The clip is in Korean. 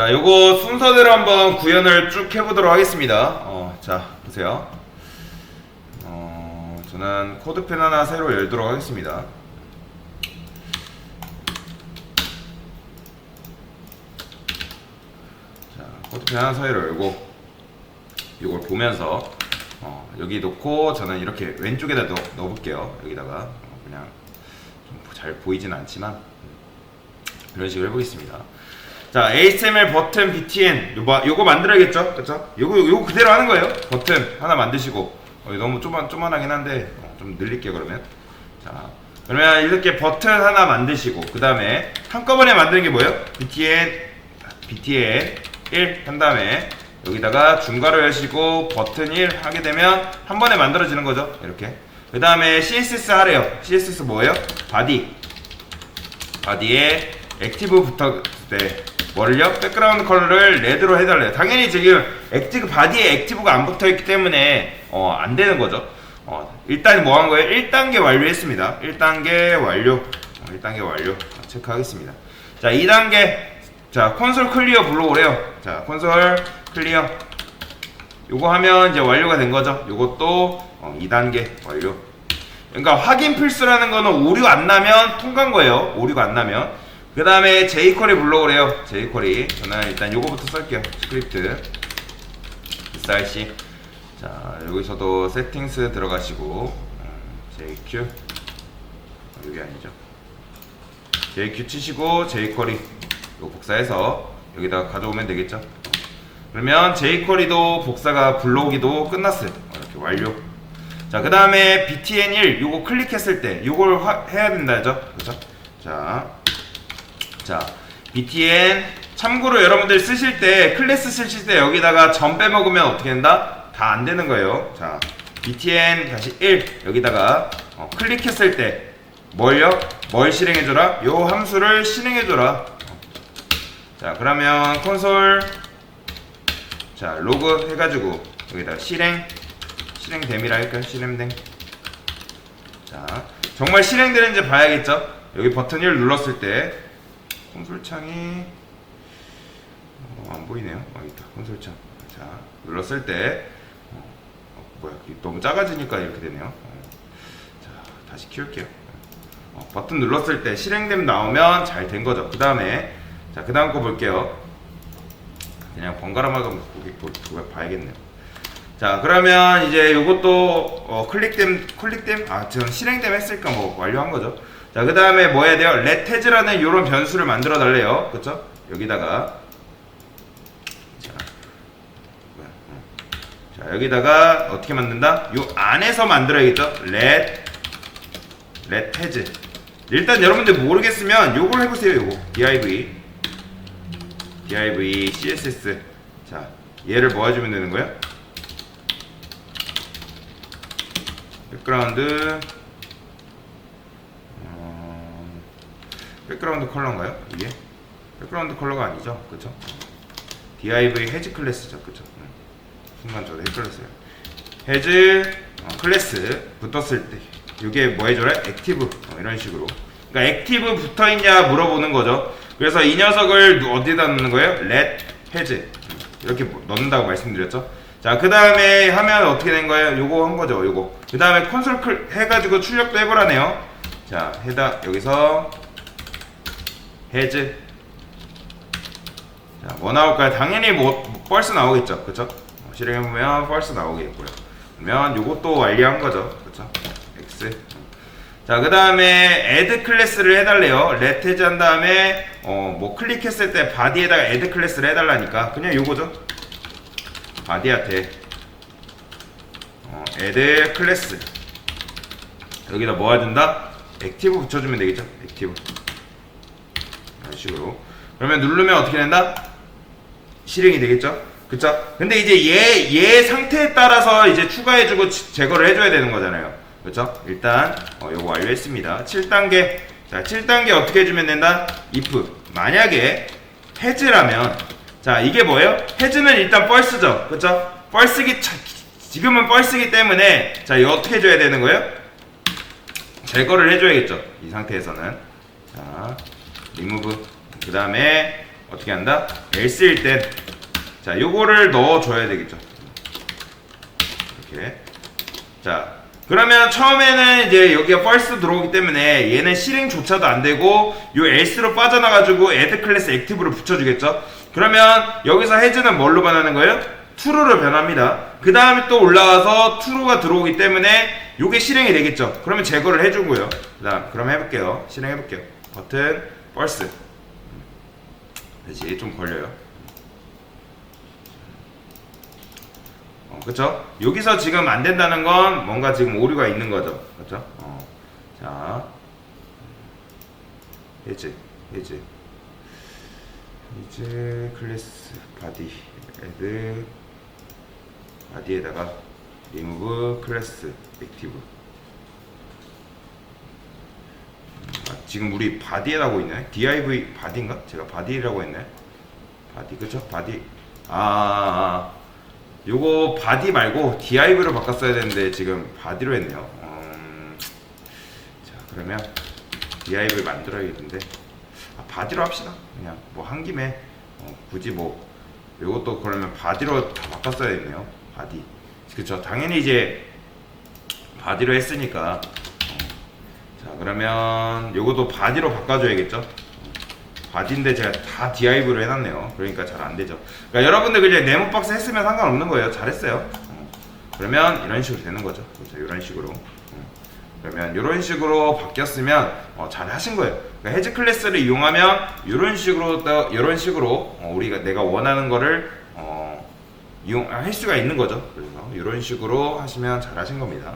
자, 요거 순서대로 한번 구현을 쭉 해보도록 하겠습니다. 어, 자, 보세요. 어, 저는 코드펜 하나 새로 열도록 하겠습니다. 자, 코드펜 하나 새로 열고, 요걸 보면서, 어, 여기 놓고, 저는 이렇게 왼쪽에다 넣, 넣어볼게요. 여기다가. 어, 그냥 좀 잘 보이진 않지만, 이런 식으로 해보겠습니다. 자, HTML 버튼 btn 요거, 요거 만들어야겠죠? 그쵸? 요거, 요거 그대로 하는 거예요. 버튼 하나 만드시고 어, 너무 조만, 조만하긴 한데 어, 좀 늘릴게요 그러면 자, 그러면 이렇게 버튼 하나 만드시고 그 다음에 한꺼번에 만드는 게 뭐예요? btn btn 1 한 다음에 여기다가 중괄호 여시고 버튼 1 하게 되면 한 번에 만들어지는 거죠 이렇게 그 다음에 css 하래요 css 뭐예요? 바디 바디에 액티브 붙었을 때 뭐를요? 백그라운드 컬러를 레드로 해달래요. 당연히 지금 액티브 바디에 액티브가 안 붙어있기 때문에 어, 안 되는 거죠. 어, 일단 뭐 한 거예요? 1단계 완료했습니다. 1단계 완료. 어, 1단계 완료. 자, 체크하겠습니다. 자, 2단계. 자, 콘솔 클리어 불러오래요. 자, 콘솔 클리어. 요거 하면 이제 완료가 된 거죠. 요것도 어, 2단계 완료. 그러니까 확인 필수라는 거는 오류 안 나면 통과한 거예요. 오류가 안 나면. 그 다음에 jQuery 불러오래요. jQuery. 저는 일단 요거부터 쓸게요. 스크립트. SRC. 자, 여기서도 세팅스 들어가시고, 음, JQ. 어, 여기 아니죠. JQ 치시고, jQuery. 요 복사해서 여기다가 가져오면 되겠죠. 그러면 jQuery도 복사가 불러오기도 끝났어요. 어, 이렇게 완료. 자, 그 다음에 btn1 요거 클릭했을 때 화- 해야 된다죠. 그죠? 자, 자, btn 참고로 여러분들 쓰실 때 클래스 쓰실 때 여기다가 점 빼먹으면 어떻게 된다? 다 안 되는 거예요. 자, btn 다시 1 여기다가 어, 클릭했을 때 뭘요? 뭘 실행해줘라? 요 함수를 실행해줘라. 어. 자, 그러면 콘솔 자 로그 해가지고 여기다 실행 실행됨이라 할까요? 실행됨. 자, 정말 실행되는지 봐야겠죠? 여기 버튼 1 눌렀을 때 콘솔 창이 어, 안 보이네요. 어, 있다. 콘솔 창. 자, 눌렀을 때 어, 어, 뭐야? 너무 작아지니까 이렇게 되네요. 어. 자, 다시 키울게요. 어, 버튼 눌렀을 때 실행됨 나오면 잘 된 거죠. 그 다음에 자, 그 다음 거 볼게요. 그냥 번갈아 가면서 보기 봐야겠네요. 자 그러면 이제 요것도 어, 클릭됨 클릭됨 아 지금 실행됨 했으니까 뭐 완료한 거죠. 자 그 다음에 뭐 해야 돼요? 레테즈라는 요런 변수를 만들어 달래요. 그쵸? 여기다가 자, 어. 자 여기다가 어떻게 만든다? 요 안에서 만들어야겠죠? let has 일단 여러분들 모르겠으면 요걸 해보세요. 요거 div div css 자 얘를 뭐 해주면 되는 거야? 백그라운드 백그라운드 컬러인가요? 이게 백그라운드 컬러가 아니죠, 그렇죠? div 해즈 클래스죠, 그렇죠? 순간 저도 헷갈렸어요. 해즈 어, 클래스 붙었을 때 이게 뭐 해줘라? 액티브 어, 이런 식으로. 그러니까 액티브 붙어 있냐 물어보는 거죠. 그래서 이 녀석을 어디다 넣는 거예요? let 해즈 이렇게 뭐 넣는다고 말씀드렸죠. 자, 그 다음에 하면 어떻게 된 거예요? 요거 한 거죠, 요거. 그 다음에 콘솔 클 해가지고 출력도 해보라네요. 자, 해다, 여기서, 해즈. 자, 뭐 나올까요? 당연히 뭐, 펄스 나오겠죠. 그쵸? 어, 실행해보면 펄스 나오겠고요. 그러면 요것도 완료한 거죠. 그쵸? X. 자, 그 다음에 add 클래스를 해달래요. let 해즈 한 다음에, 어, 뭐 클릭했을 때 바디에다가 add 클래스를 해달라니까. 그냥 요거죠. 바디한테 어, add 클래스 여기다 뭐 해준다? 액티브 붙여주면 되겠죠? 액티브 식으로 그러면 누르면 어떻게 된다? 실행이 되겠죠? 그쵸? 근데 이제 얘, 얘 상태에 따라서 이제 추가해주고 지- 제거를 해줘야 되는 거잖아요. 그쵸? 일단, 어, 요거 완료했습니다. 7단계. 자, 7단계 어떻게 해주면 된다? if. 만약에 해즈라면, 자, 이게 뭐예요? 해즈는 일단 뻘스죠. 그쵸? 뻘스기, 차- 지금은 뻘스기 때문에, 자, 이거 어떻게 해줘야 되는 거예요? 제거를 해줘야겠죠. 이 상태에서는. 자, 리무브. 그 다음에 어떻게 한다? S일 땐 자, 요거를 넣어줘야 되겠죠. 이렇게. 자, 그러면 처음에는 이제 여기가 false 들어오기 때문에 얘는 실행조차도 안 되고 요 else로 빠져나가지고 add class active를 붙여주겠죠. 그러면 여기서 head는 뭘로 변하는 거예요? true로 변합니다. 그 다음에 또 올라와서 true가 들어오기 때문에 요게 실행이 되겠죠. 그러면 제거를 해주고요. 그 그럼 해볼게요. 실행해볼게요. 버튼 false. 다시 좀 걸려요. 어, 그쵸? 여기서 지금 안 된다는 건 뭔가 지금 오류가 있는 거죠. 그쵸? 어. 자. 해제, 해제. 이제 클래스 바디 애드 바디에다가 리무브 클래스 액티브 아, 지금 우리 바디에라고 있네? Div 바디인가? 제가 바디라고 했네. 바디 그쵸? 바디. 아, 아, 아. 요거 바디 말고 div로 바꿨어야 되는데 지금 바디로 했네요. 음, 자 그러면 div를 만들어야겠는데. 아, 바디로 합시다. 그냥 뭐 한 김에. 어, 굳이 뭐 요것도 그러면 바디로 다 바꿨어야 됐네요. 바디. 그쵸? 당연히 이제 바디로 했으니까. 어. 자 그러면 요것도 바디로 바꿔줘야겠죠? 바디인데 제가 다 div로 해놨네요. 그러니까 잘 안되죠. 그러니까 여러분들 그냥 네모박스 했으면 상관없는 거예요. 잘했어요. 어. 그러면 이런 식으로 되는 거죠. 그렇죠. 이런 식으로. 어. 그러면 이런 식으로 바뀌었으면 어, 잘 하신 거예요. 그러니까 해지 클래스를 이용하면 이런 식으로 또 이런 식으로 어, 우리가 내가 원하는 거를 어, 이용할 수가 있는 거죠. 그래서 이런 식으로 하시면 잘 하신 겁니다